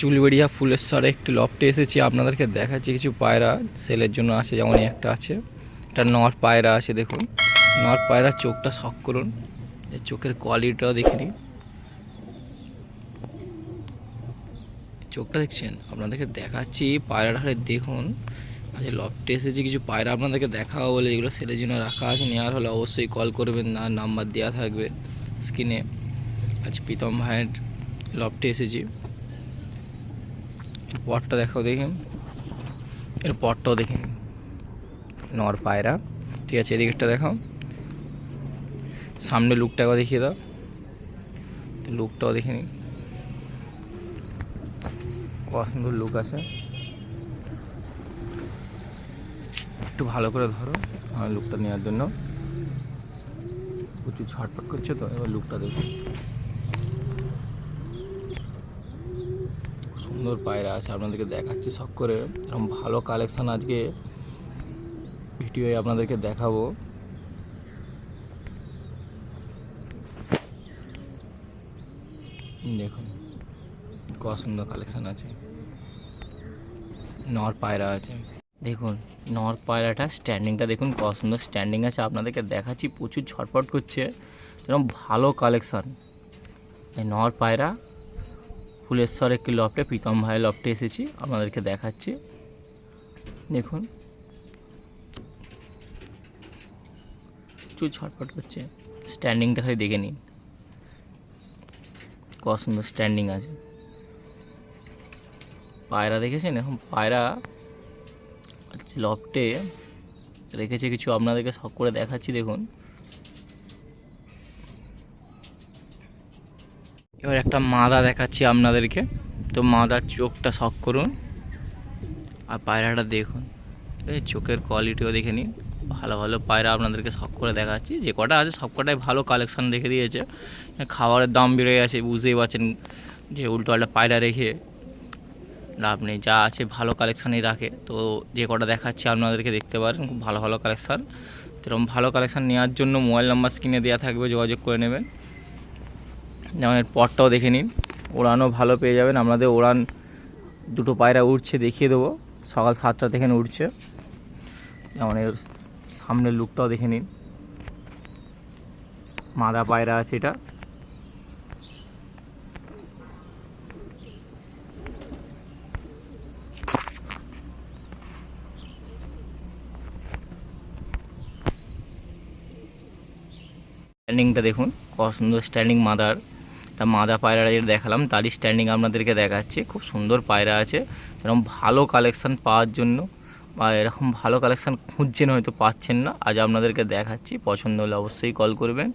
চুলবেড়িয়া ফুলেশ্বরে একটি লফটে এসেছি। আপনাদেরকে দেখাচ্ছি কিছু পায়রা সেলের জন্য আছে যেমন একটা আছে। একটা নর পায়রা আছে, দেখুন। নর পায়রার চোখটা শখ করুন। এই চোখের কোয়ালিটিটাও দেখে নিন। চোখটা দেখছেন? আপনাদেরকে দেখাচ্ছি পায়রাটারে দেখুন। আজ লফটে এসেছি, কিছু পায়রা আপনাদেরকে দেখাবো বলে। এগুলো সেলের জন্য রাখা আছে, নেওয়ার হলে অবশ্যই কল করবেন। না নাম্বার দেওয়া থাকবে স্ক্রিনে আজ প্রীতম ভাইয়ের লফটে এসেছি। এর পরটা দেখাও দেখেন এর পরটাও দেখে। নিন নর পায়রা। ঠিক আছে, এদিকেরটা দেখাও সামনে লুকটা দেখিয়ে দাও। লুকটাও দেখে নিন কত সুন্দর লুক আছে। একটু ভালো করে ধরো, আমার লুকটা নেওয়ার জন্য। প্রচুর ছটপট করছে তো, এবার লুকটা দেখুন সুন্দর পায়রা আছে, আপনাদেরকে দেখাচ্ছি শখ করে। এরকম ভালো কালেকশান আজকে ভিডিওয়ে আপনাদেরকে দেখাবো। দেখুন কত সুন্দর কালেকশান আছে। নর পায়রা আছে। দেখুন, নর পায়রাটা স্ট্যান্ডিংটা দেখুন কত সুন্দর স্ট্যান্ডিং আছে, আপনাদেরকে দেখাচ্ছি, প্রচুর ছটপট করছে। এরকম ভালো কালেকশান নর পায়রা ফুলেশ্বর একটি লফটে, প্রীতম ভাইয়ের লফটে এসেছি, আপনাদেরকে দেখাচ্ছি। দেখুন। প্রচুর ছটফট করছে। স্ট্যান্ডিংটা খালি দেখে নিন। কত সুন্দর স্ট্যান্ডিং আছে। পায়রা দেখেছেন? এখন পায়রা লফটে রেখেছে কিছু, আপনাদেরকে সব করে দেখাচ্ছি, দেখুন। এবার একটা মাদা দেখাচ্ছি আপনাদেরকে। তো মাদার চোখটা শখ করুন আর পায়রাটা দেখুন। এই চোখের কোয়ালিটিও দেখে নিন। ভালো ভালো পায়রা আপনাদেরকে শখ করে দেখাচ্ছি। যে কটা আছে, সব কটাই ভালো কালেকশান দেখে দিয়েছে। খাবারের দাম বেড়ে গেছে, বুঝতেই পারছেন যে উল্টো পাল্টা পায়রা রেখে লাভ নেই। যা আছে ভালো কালেকশানই রাখে। তো যে কটা দেখাচ্ছি আপনাদেরকে দেখতে পারেন, খুব ভালো ভালো কালেকশান এরকম ভালো কালেকশান নেওয়ার জন্য মোবাইল নাম্বার স্ক্রিনে দেওয়া থাকবে, যোগাযোগ করে নেবেন। যেমন এর পরটাও দেখে নিন। ওড়ানও ভালো পেয়ে যাবেন। আপনাদের ওড়ান দুটো পায়রা উঠছে দেখিয়ে দেবো। সকাল সাতটা থেকে উঠছে যেমন এর সামনের লুকটাও দেখে নিন। মাদা পায়রা আছে এটা। স্ট্যান্ডিংটা দেখুন, কত সুন্দর স্ট্যান্ডিং মাদার। একটা মাদা পায়রা যেটা দেখালাম, তারই স্ট্যান্ডিং আপনাদেরকে দেখাচ্ছি। খুব সুন্দর পায়রা আছে। এরকম ভালো কালেকশান পাওয়ার জন্য বা এরকম ভালো কালেকশান খুঁজছেন হয়তো পাচ্ছেন না। আজ আপনাদেরকে দেখাচ্ছি। পছন্দ হলে অবশ্যই কল করবেন।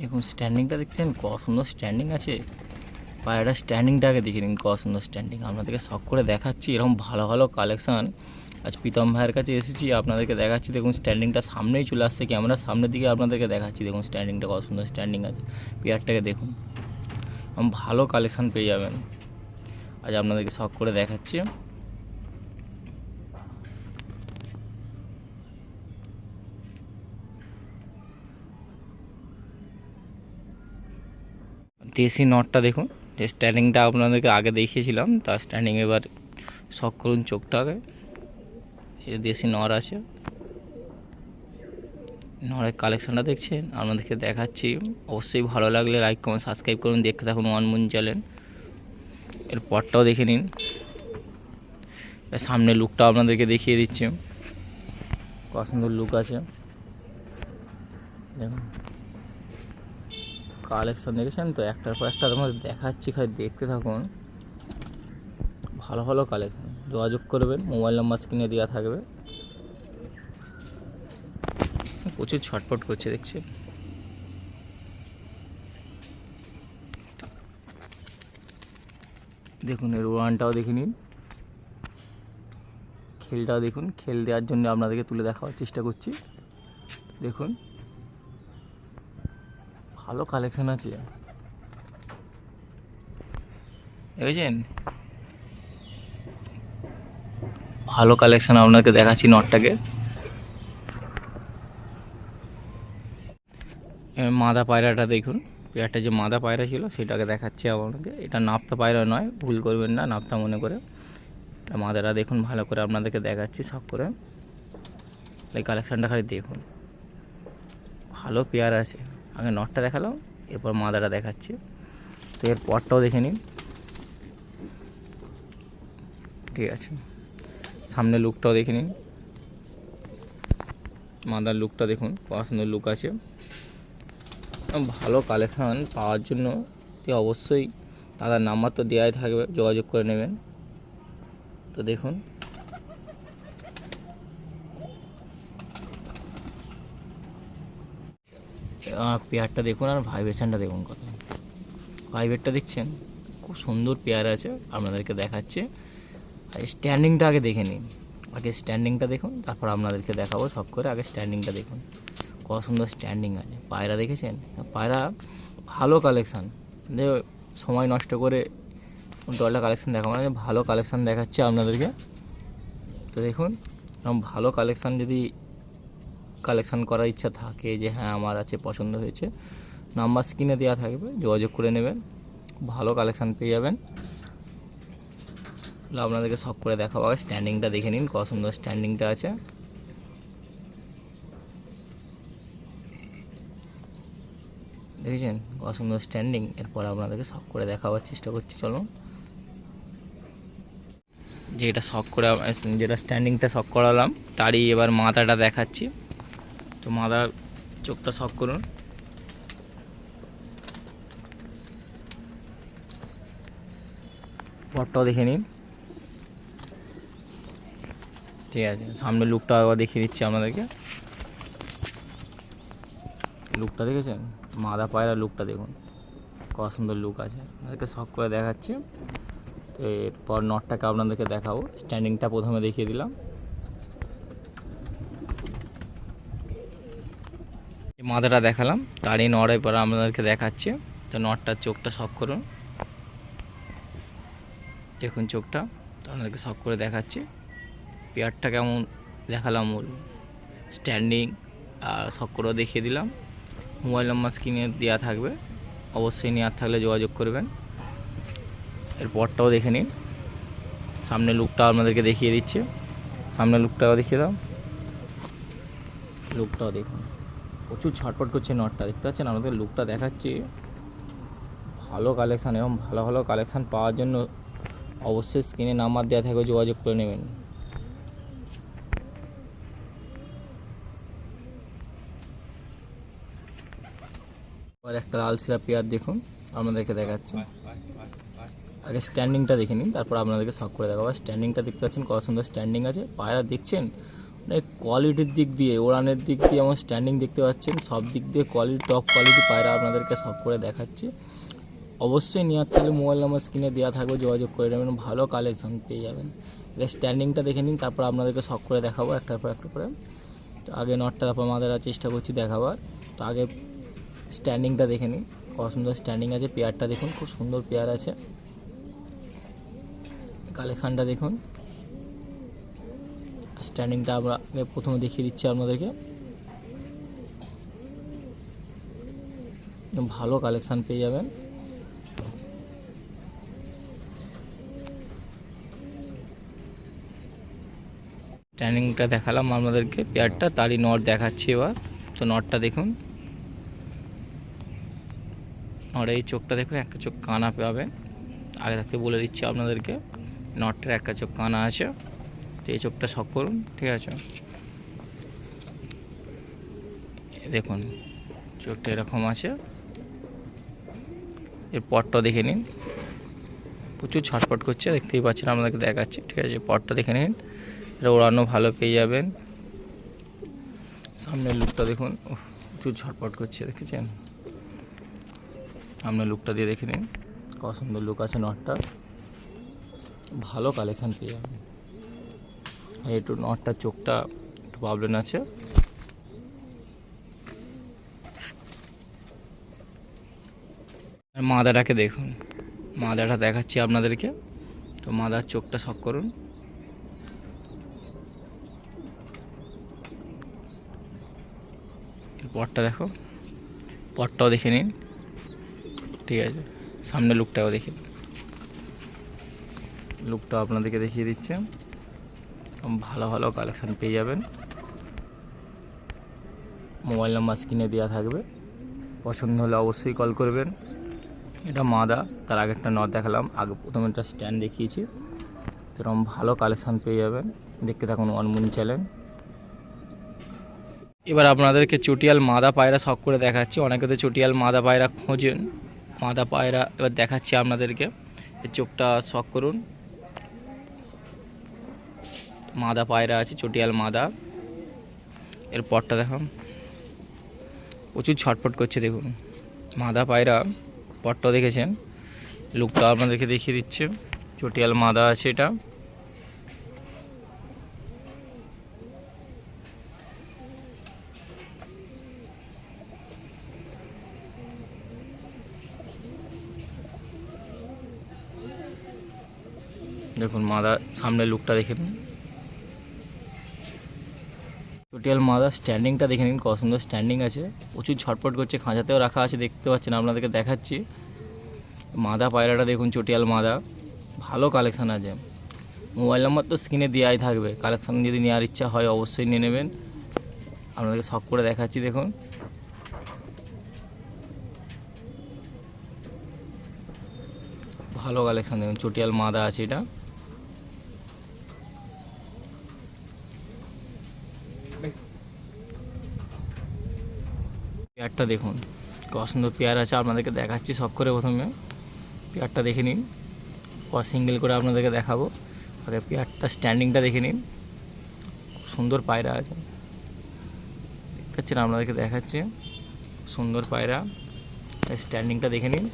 দেখুন স্ট্যান্ডিংটা দেখছেন ক সুন্দর স্ট্যান্ডিং আছে। পায়রাটা স্ট্যান্ডিংটাকে দেখে নিন ক সুন্দর স্ট্যান্ডিং আপনাদেরকে শখ করে দেখাচ্ছি, এরকম ভালো ভালো কালেকশান আজ প্রীতম ভাইয়ের কাছে এসেছি, আপনাদেরকে দেখাচ্ছি। দেখুন স্ট্যান্ডিংটা সামনেই চলে আসছে, ক্যামেরার সামনের দিকে আপনাদেরকে দেখাচ্ছি। দেখুন স্ট্যান্ডিংটা কত সুন্দর স্ট্যান্ডিং আছে। পেয়ারটাকে দেখুন ভালো কালেকশান পেয়ে যাবেন। আজ আপনাদেরকে শখ করে দেখাচ্ছি। দেশি নটটা দেখুন, যে স্ট্যান্ডিংটা আপনাদেরকে আগে দেখিয়েছিলাম, তার স্ট্যান্ডিং এবার শখ করুন চোখটাকে। দেশি নর আছে। নরের কালেকশনটা দেখছেন? আপনাদেরকে দেখাচ্ছি। অবশ্যই ভালো লাগলে লাইক কমেন্ট সাবস্ক্রাইব করুন। দেখতে থাকুন ওয়ান মুন চ্যানেল এর পরটাও দেখে নিন। সামনে লুকটা আপনাদেরকে দেখিয়ে দিচ্ছি। কত সুন্দর লুক আছে। দেখুন। কালেকশন দেখেছেন তো? একটার পর একটা তোমাদের দেখাচ্ছি, খালি দেখতে থাকুন। ভালো ভালো কালেকশন যোগাযোগ করবেন, মোবাইল নাম্বার স্ক্রিনে দেওয়া থাকবে। প্রচুর ছটপট করছে, দেখছি। দেখুন, এর ওয়ানটাও দেখে নিন। খেলটাও দেখুন, খেল দেওয়ার জন্য আপনাদেরকে তুলে দেখাবার চেষ্টা করছি। দেখুন, ভালো কালেকশন আছে। দেখেছেন? ভালো কালেকশন আপনাকে দেখাচ্ছি নটটাকে। মাদা পায়রাটা দেখুন। পেয়ারটা যে মাদা পায়রা ছিল, সেটাকে দেখাচ্ছি আপনাকে। এটা নাপতা পায়রা নয়, ভুল করবেন না, নাপতা মনে করে। এটা মাদাটা দেখুন, ভালো করে আপনাদেরকে দেখাচ্ছি সব করে। এই কালেকশানটা খালি দেখুন। ভালো পেয়ার আছে। আগে নটটা দেখালাম, এরপর মাদাটা দেখাচ্ছি। তো এর পরটাও দেখে নিন। ঠিক আছে। সামনে লুকটাও দেখে নিন। মাদার লুকটা দেখুন কত লুক আছে। ভালো কালেকশান পাওয়ার জন্য অবশ্যই দাদার নাম্বার তো দেওয়াই থাকবে, যোগাযোগ করে নেবেন। তো দেখুন। পেয়ারটা দেখুন আর ভাইব্রেশনটা দেখুন কত। ভাইব্রেটটা দেখছেন? খুব সুন্দর পেয়ার আছে, আপনাদেরকে দেখাচ্ছে। স্ট্যান্ডিংটা আগে দেখে নিন। আগে স্ট্যান্ডিংটা দেখুন, তারপর আপনাদেরকে দেখাবো সব করে আগে স্ট্যান্ডিংটা দেখুন। কত সুন্দর স্ট্যান্ডিং আছে। পায়রা দেখেছেন? পায়রা ভালো কালেকশান যে সময় নষ্ট করে দলটা কালেকশান দেখাবো না ভালো কালেকশান দেখাচ্ছে আপনাদেরকে। তো দেখুন, এরকম ভালো কালেকশান যদি কালেকশান করার ইচ্ছা থাকে যে হ্যাঁ আমার আছে, পছন্দ হয়েছে নাম্বার স্ক্রিনে দেওয়া থাকবে, যোগাযোগ করে নেবেন। ভালো কালেকশান পেয়ে যাবেন। আপনাদেরকে সব করে দেখাবো। আগে স্ট্যান্ডিংটা দেখে নিন, কত সুন্দর স্ট্যান্ডিংটা আছে। দেখেছেন? কত সুন্দর স্ট্যান্ডিং এরপর আপনাদেরকে সব করে দেখাবার চেষ্টা করছি চলো যেটা শখ করে যেটা স্ট্যান্ডিংটা শখ করালাম, তারই এবার মাথাটা দেখাচ্ছি। তো মাথার চোখটা শখ করুন। পরটাও দেখে নিন। ঠিক আছে, সামনে লুকটা আবার দেখিয়ে দিচ্ছি আপনাদেরকে। লুকটা দেখেছেন? মাদা পায়রা লুকটা দেখুন। কত সুন্দর লুক আছে। আপনাদেরকে শখ করে দেখাচ্ছি। তো এরপর নটটাকে আপনাদেরকে দেখাবো। স্ট্যান্ডিংটা প্রথমে দেখিয়ে দিলাম। মাদাটা দেখালাম। তারই নড়ের পর আপনাদেরকে দেখাচ্ছি। তো নটটার চোখটা শখ করুন। দেখুন চোখটা। আপনাদেরকে শখ করে দেখাচ্ছি। পেয়ারটা কেমন দেখালাম ওর স্ট্যান্ডিং আর শখ করেও দেখিয়ে দিলাম। মোবাইল নাম্বার স্ক্রিনে দেওয়া থাকবে। অবশ্যই নেওয়ার থাকলে যোগাযোগ করবেন। এর পরটাও দেখে নিন। সামনে লুকটা আপনাদেরকে দেখিয়ে দিচ্ছে। সামনে লুকটাও দেখিয়ে দাও। লুকটাও দেখুন। প্রচুর ছটপট করছে নটটা দেখতে পাচ্ছেন? আমাদের লুকটা দেখাচ্ছি। ভালো কালেকশান এবং ভালো ভালো কালেকশান পাওয়ার জন্য অবশ্যই স্ক্রিনে নাম্বার দেওয়া থাকবে। যোগাযোগ করে নেবেন। একটা লাল সিরা পেয়ার দেখুন, আপনাদেরকে দেখাচ্ছি। আগে স্ট্যান্ডিংটা দেখে নিন, তারপর আপনাদেরকে শখ করে দেখাবো। স্ট্যান্ডিংটা দেখতে পাচ্ছেন, কত সুন্দর স্ট্যান্ডিং আছে। পায়রা দেখছেন? মানে কোয়ালিটির দিক দিয়ে, ওড়ানের দিক দিয়ে আমার স্ট্যান্ডিং দেখতে পাচ্ছেন। সব দিক দিয়ে কোয়ালিটি টপ কোয়ালিটি পায়রা আপনাদেরকে শখ করে দেখাচ্ছি। অবশ্যই নেওয়ার থাকলে মোবাইল নাম্বার স্ক্রিনে দেওয়া থাকবে, যোগাযোগ করে নেবেন। ভালো কালেকশন পেয়ে যাবেন। এবার স্ট্যান্ডিংটা দেখে নিন, তারপর আপনাদেরকে শখ করে দেখাবো একটার পর একটা তো আগে নটটা তারপর আমাদের চেষ্টা করছি দেখাবার। তো আগে স্ট্যান্ডিংটা দেখে নিন কত সুন্দর স্ট্যান্ডিং আছে, পেয়ারটা দেখুন, খুব সুন্দর পেয়ার আছে। কালেকশানটা দেখুন। স্ট্যান্ডিংটা আমরা প্রথমে দেখিয়ে দিচ্ছি আপনাদেরকে। ভালো কালেকশান পেয়ে যাবেন। স্ট্যান্ডিংটা দেখালাম আপনাদেরকে, পেয়ারটা তারই নট দেখাচ্ছি এবার। তো নটটা দেখুন। আর এই চোখটা দেখুন একটা চোখ কানা পাবেন আগে থাকতে বলে দিচ্ছি আপনাদেরকে নটটার একটা চোখ কানা আছে। তো এই চোখটা শখ করুন, ঠিক আছে? দেখুন, চোখটা এরকম আছে। এর পটটা দেখে নিন। প্রচুর ছটপট করছে, দেখতেই পাচ্ছেন আপনাদেরকে দেখাচ্ছি, ঠিক আছে? পটটা দেখে নিন, এটা ওড়ানো ভালো পেয়ে যাবেন। সামনের লুকটা দেখুন প্রচুর ছটপট করছে, দেখেছেন? সামনে লুকটা দিয়ে দেখে নিন। কত সুন্দর লুক আছে নটটা ভালো কালেকশান পেয়ে যাবেন। একটু নটটার চোখটা একটু প্রবলেম আছে। মাদাটাকে দেখুন। মাদাটা দেখাচ্ছি আপনাদেরকে। তো মাদার চোখটা শখ করুন। পটটা দেখো। পটটাও দেখে নিন। ঠিক আছে। সামনে লুকটাও দেখি। লুকটা আপনাদেরকে দেখিয়ে দিচ্ছে। ভালো ভালো কালেকশান পেয়ে যাবেন। মোবাইল নাম্বার স্ক্রিনে দেওয়া থাকবে। পছন্দ হলে অবশ্যই কল করবেন। এটা মাদা, তার আগে একটা নট দেখালাম। আগে প্রথমে একটা স্ট্যান্ড দেখিয়েছি। তো এরকম ভালো কালেকশান পেয়ে যাবেন। দেখতে থাকুন অনমুন চ্যানেল এবার আপনাদেরকে চটিয়াল মাদা পায়রা শখ করে দেখাচ্ছি। অনেকে তো চটিয়াল মাদা পায়রা খোঁজেন। মাদা পায়রা, এবার দেখাচ্ছি আপনাদেরকে। চোখটা শখ করুন। মাদা পায়রা আছে, চটিয়াল মাদা। এর পরটা দেখাম প্রচুর ছটফট করছে, দেখুন। মাদা পায়রা পরটা দেখেছেন? লুকটা আপনাদেরকে দেখিয়ে দিচ্ছে। চটিয়াল মাদা আছে এটা দেখুন মাদা সামনে লুকটা দেখে নিন। চটিয়াল মাদা স্ট্যান্ডিংটা দেখে নিন, কত সুন্দর স্ট্যান্ডিং আছে। প্রচুর ছটপট করছে, খাঁচাতেও রাখা আছে, দেখতে পাচ্ছেন, আপনাদেরকে দেখাচ্ছি। মাদা পায়রাটা দেখুন চটিয়াল মাদা ভালো কালেকশান আছে। মোবাইল নাম্বার তো স্ক্রিনে দেওয়াই থাকবে। কালেকশান যদি নেওয়ার ইচ্ছা হয়, অবশ্যই নিয়ে নেবেন। আপনাদেরকে শখ করে দেখাচ্ছি, দেখুন। ভালো কালেকশান দেখুন চটিয়াল মাদা আছে এটা। পেয়ারটা দেখুন। কত সুন্দর পেয়ার আছে, আপনাদেরকে দেখাচ্ছি সব করে প্রথমে। পেয়ারটা দেখে নিন। পর সিঙ্গেল করে আপনাদেরকে দেখাবো। আগে পেয়ারটা স্ট্যান্ডিংটা দেখে নিন। খুব সুন্দর পায়রা আছে। দেখতে আপনাদেরকে দেখাচ্ছে। সুন্দর পায়রা। স্ট্যান্ডিংটা দেখে নিন।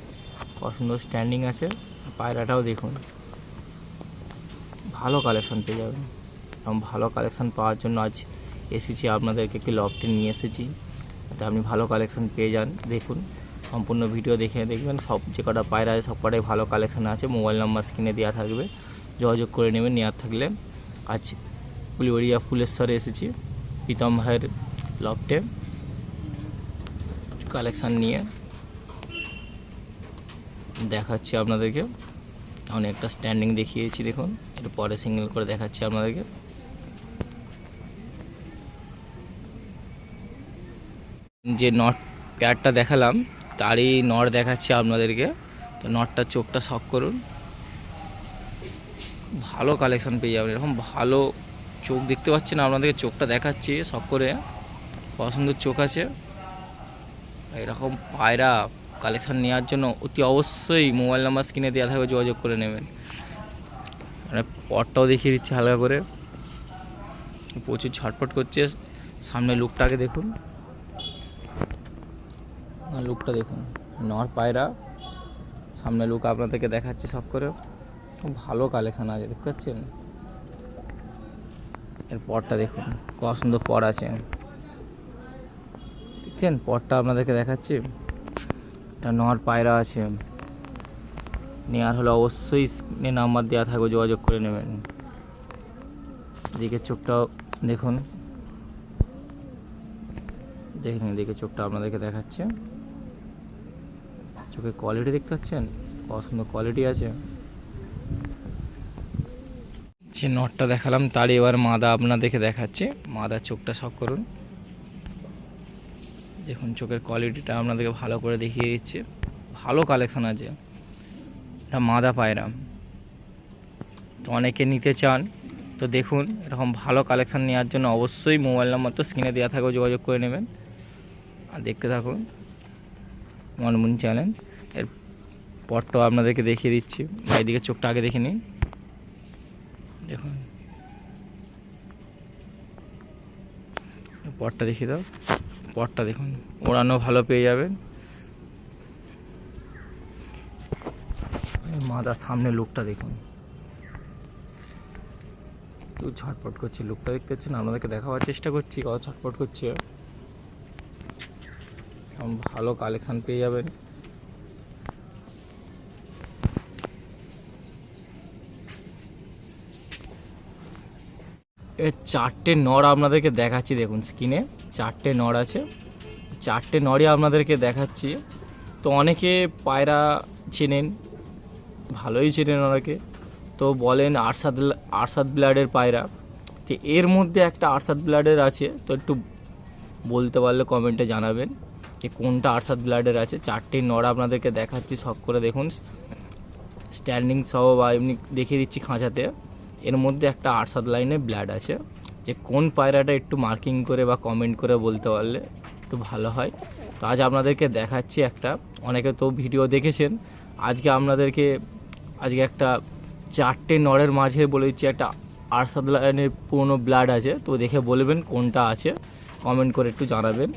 কত সুন্দর স্ট্যান্ডিং আছে। পায়রাটাও দেখুন। ভালো কালেকশন পেয়ে যাবেন। এবং ভালো কালেকশন পাওয়ার জন্য আজ এসেছি, আপনাদেরকে একটি লফটে নিয়ে এসেছি। যাতে আপনি ভালো কালেকশন পেয়ে যান, দেখুন। সম্পূর্ণ ভিডিও দেখে দেখবেন, সব যে কটা পায়রা আছে, সব কটাই ভালো কালেকশন আছে মোবাইল নাম্বার স্ক্রিনে দেওয়া থাকবে। যোগাযোগ করে নেবেন, নেওয়ার থাকলে আজ ফুলবাড়িয়া ফুলেশ্বরে এসেছি, প্রীতম ভাইয়ের লফটে কালেকশান নিয়ে। দেখাচ্ছি আপনাদেরকে। এখন একটা স্ট্যান্ডিং দেখিয়েছি, দেখুন। এর পরে সিঙ্গেল করে দেখাচ্ছি আপনাদেরকে। যে নট পেয়ারটা দেখালাম, তারই নট দেখাচ্ছি আপনাদেরকে। তো নটটার চোখটা শখ করুন। ভালো কালেকশান পেয়ে যাবেন। এরকম ভালো চোখ দেখতে পাচ্ছেন আপনাদেরকে চোখটা দেখাচ্ছি শখ করে। পছন্দের চোখ আছে। এরকম পায়রা কালেকশান নেওয়ার জন্য অতি অবশ্যই মোবাইল নাম্বার স্ক্রিনে দেওয়া থাকবে, যোগাযোগ করে নেবেন। মানে পটটাও দেখিয়ে দিচ্ছি হালকা করে। প্রচুর ছটফট করছে। সামনে লুকটাকে দেখুন। লুকটা দেখুন। নর পায়রা। সামনে লুক আপনাদেরকে দেখাচ্ছি সব করে। খুব ভালো কালেকশান আছে, দেখতে পাচ্ছেন? এর পরটা দেখুন কত সুন্দর পর আছে। দেখছেন? পরটা আপনাদেরকে দেখাচ্ছি। একটা নর পায়রা আছে। নেওয়ার হলে অবশ্যই স্ক্রিনে নাম্বার দেওয়া থাকবে, যোগাযোগ করে নেবেন। দিকে চোখটাও দেখুন। দেখুন এদিকে চোখটা আপনাদেরকে দেখাচ্ছে। চোখের কোয়ালিটি দেখতে পাচ্ছেন? কত কোয়ালিটি আছে। যে নটটা দেখালাম, তার এবার মাদা আপনাদেরকে দেখাচ্ছে। মাদার চোখটা শখ করুন। দেখুন, চোখের কোয়ালিটিটা আপনাদেরকে ভালো করে দেখিয়ে দিচ্ছে। ভালো কালেকশান আছে। এটা মাদা পায়রা। তো অনেকে নিতে চান, তো দেখুন, এরকম ভালো কালেকশান নেওয়ার জন্য অবশ্যই মোবাইল নাম্বার তো স্ক্রিনে দেওয়া থাকবে, যোগাযোগ করে নেবেন। আর দেখতে থাকুন। মনমুন চ্যানেল। এর পরটাও আপনাদেরকে দেখিয়ে দিচ্ছি। বা এদিকে চোখটা আগে দেখে নিন। দেখুন। পরটা দেখিয়ে দাও। পরটা দেখুন। ওড়ানো ভালো পেয়ে যাবেন। মাদার সামনে লোকটা দেখুন। একটু ছটপট করছে। লোকটা দেখতে পাচ্ছেন আপনাদেরকে দেখাবার চেষ্টা করছি। কত ছটপট করছে? ভালো কালেকশান পেয়ে যাবেন। এর চারটে নড় আপনাদেরকে দেখাচ্ছি, দেখুন স্কিনে চারটে নড় আছে। চারটে নড়ই আপনাদেরকে দেখাচ্ছি। তো অনেকে পায়রা চেনেন, ভালোই চেনেন অনেকে। তো বলেন আরসাদ আরসাদ ব্লাডের পায়রা। তো এর মধ্যে একটা আরসাদ ব্লাডের আছে, তো একটু বলতে পারলে কমেন্টে জানাবেন। যে কোনটা আরসাদ ব্লাডের আছে, চারটে নড়া আপনাদেরকে দেখাচ্ছি সব করে দেখুন। স্ট্যান্ডিং সহ বা এমনি দেখিয়ে দিচ্ছি খাঁচাতে। এর মধ্যে একটা আরসাদ লাইনে ব্লাড আছে। যে কোন পায়রাটা একটু মার্কিং করে বা কমেন্ট করে বলতে পারলে একটু ভালো হয়। তো আজ আপনাদেরকে দেখাচ্ছি একটা। অনেকে তো ভিডিও দেখেছেন। আজকে আপনাদেরকে, আজকে একটা চারটে নড়ের মাঝে বলে দিচ্ছি একটা আরসাদ লাইনের পুরনো ব্লাড আছে। তো দেখে বলবেন কোনটা আছে। কমেন্ট করে একটু জানাবেন।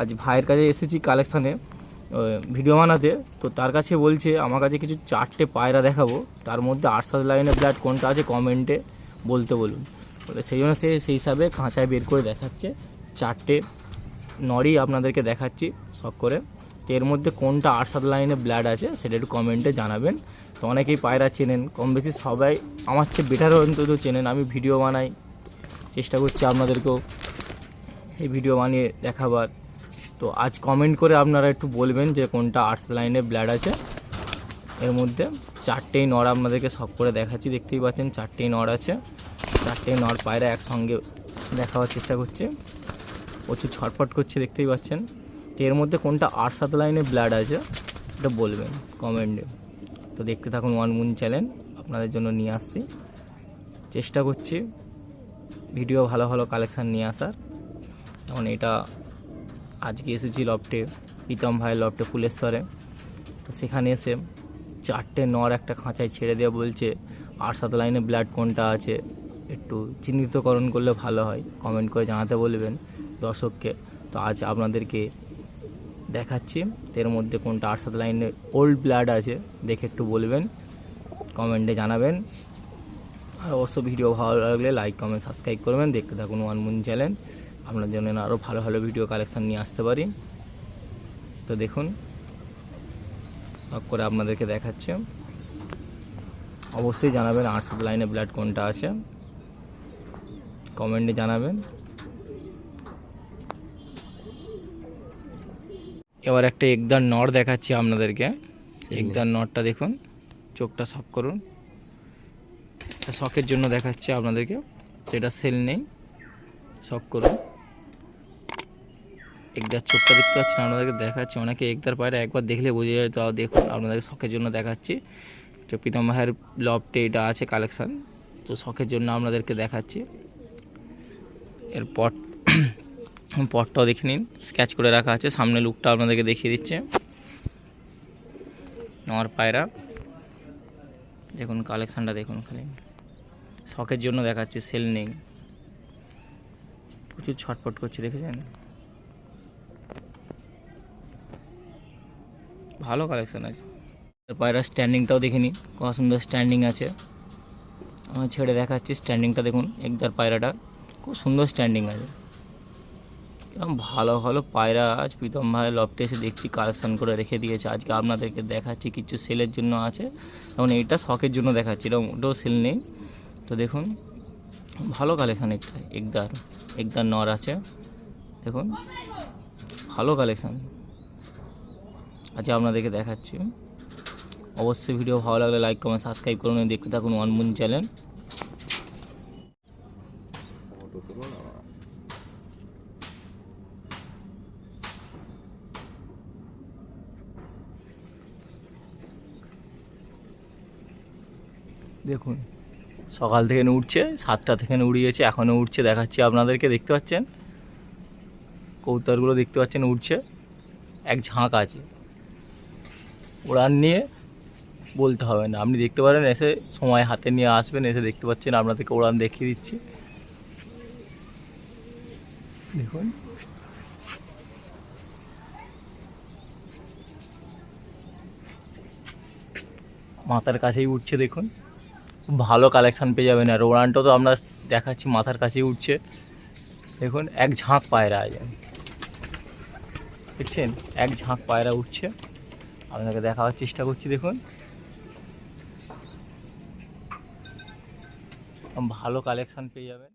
আজ ভাইয়ের কাছে এসেছি কালেকশানে ভিডিও বানাতে। তো তার কাছে বলছে, আমার কাছে কিছু চারটে পায়রা দেখাবো। তার মধ্যে আরসাদ লাইনের ব্লাড কোনটা আছে কমেন্টে বলতে বলুন। বলে সেই জন্য সে সেই হিসাবে খাঁচায় বের করে দেখাচ্ছে। চারটে নরই আপনাদেরকে দেখাচ্ছি শখ করে। তো এর মধ্যে কোনটা আরসাদ লাইনে ব্লাড আছে সেটা একটু কমেন্টে জানাবেন। তো অনেকেই পায়রা চেনেন, কম বেশি সবাই আমার চেয়ে বেটার অন্তত চেনেন। আমি ভিডিও বানাই, চেষ্টা করছি আপনাদেরকেও সেই ভিডিও বানিয়ে দেখাবার। তো আজ কমেন্ট করে আপনারা একটু বলবেন যে কোনটা আর্টস লাইনে ব্লাড আছে। এর মধ্যে চারটেই নড় আপনাদেরকে সব করে দেখাচ্ছি, দেখতেই পাচ্ছেন চারটেই নড় আছে। চারটেই নড় পায়রা একসঙ্গে দেখাবার চেষ্টা করছে। প্রচুর ছটফট করছে, দেখতেই পাচ্ছেন। তো এর মধ্যে কোনটা আট সাত লাইনে ব্লাড আছে, এটা বলবেন কমেন্টে তো দেখতে থাকুন ওয়ান মুন চ্যানেল আপনাদের জন্য নিয়ে আসছি। চেষ্টা করছি ভিডিও ভালো ভালো কালেকশান নিয়ে আসার। যেমন এটা আজকে এসেছি লফটে, প্রীতম ভাইয়ের লফটে, ফুলেশ্বরে। তো সেখানে এসে চারটে নর একটা খাঁচায় ছেড়ে দেওয়া বলছে, আর সাত লাইনে ব্লাড কোনটা আছে? একটু চিহ্নিতকরণ করলে ভালো হয় কমেন্ট করে জানাতে বলবেন দর্শককে। তো আজ আপনাদেরকে দেখাচ্ছি, এর মধ্যে কোনটা আর সাত লাইনে ওল্ড ব্লাড আছে, দেখে একটু বলবেন কমেন্টে জানাবেন। আর অবশ্য ভিডিও ভালো লাগলে লাইক কমেন্ট সাবস্ক্রাইব করবেন। দেখতে থাকুন ওয়ান মুন চ্যানেল। আপনার জন্য আরও ভালো ভালো ভিডিও কালেকশান নিয়ে আসতে পারি। তো দেখুন করে আপনাদেরকে দেখাচ্ছে। অবশ্যই জানাবেন আর্টস লাইনে ব্লাড কোনটা আছে। কমেন্টে জানাবেন। এবার একটা একদার নর দেখাচ্ছি আপনাদেরকে। একদার নরটা দেখুন চোখটা সাফ করুন। শখের জন্য দেখাচ্ছি আপনাদেরকে যেটা সেল নেই শখ করুন। একদার চোখটা দেখতে পাচ্ছেন, আপনাদেরকে দেখাচ্ছি। অনেকে একদার পায়রা একবার দেখলে বোঝা যায় তো দেখুন, আপনাদেরকে শখের জন্য দেখাচ্ছি। তো প্রীতম ভাইয়ের লফটে এটা আছে কালেকশান তো শখের জন্য আপনাদেরকে দেখাচ্ছি। এর পট, পটটাও দেখে নিন স্কেচ করে রাখা আছে, সামনে লুকটা আপনাদেরকে দেখিয়ে দিচ্ছে। আমার পায়রা, দেখুন কালেকশানটা দেখুন খালি। শখের জন্য দেখাচ্ছে সেল নেই। প্রচুর ছটফট করছে, দেখেছেন? ভালো কালেকশান আছে। পায়রা স্ট্যান্ডিংটাও দেখে নিন কত সুন্দর স্ট্যান্ডিং আছে। আমার ছেড়ে দেখাচ্ছি স্ট্যান্ডিংটা দেখুন, একদার পায়রাটা। খুব সুন্দর স্ট্যান্ডিং আছে। এরকম ভালো ভালো পায়রা আজ প্রীতম ভাই লফটে এসে দেখছি কালেকশান করে রেখে দিয়েছে। আজকে আপনাদেরকে দেখাচ্ছি, কিছু সেলের জন্য আছে। যেমন এইটা শখের জন্য দেখাচ্ছি, এরকম ওটাও সেল নেই। তো দেখুন, ভালো কালেকশান একটা, একদার একদার নর আছে। দেখুন, ভালো কালেকশান আজকে আপনাদেরকে দেখাচ্ছি। অবশ্যই ভিডিও ভালো লাগলে লাইক কমেন্ট সাবস্ক্রাইব করুন দেখতে থাকুন ওয়ান মুন চ্যানেল দেখুন, সকাল থেকে উঠছে, সাতটা থেকে উড়িয়েছে এখনও উঠছে দেখাচ্ছি আপনাদেরকে, দেখতে পাচ্ছেন? কৌতারগুলো দেখতে পাচ্ছেন উঠছে এক ঝাঁক আছে। উড়ান নিয়ে বলতে হবে না। আপনি দেখতে পারেন, এসে সময় হাতে নিয়ে আসবেন, এসে দেখতে পাচ্ছেন, আপনাদেরকে উড়ান দেখিয়ে দিচ্ছি। দেখুন। মাথার কাছেই উঠছে, দেখুন। ভালো কালেকশান পেয়ে যাবেন। আর ওড়ানটা তো আমরা দেখাচ্ছি, মাথার কাছেই উঠছে। দেখুন, এক ঝাঁক পায়রা আছে দেখছেন? এক ঝাঁক পায়রা উঠছে। আপনাকে দেখাবার চেষ্টা করছি দেখুন। ভালো কালেকশান পেয়ে যাবেন।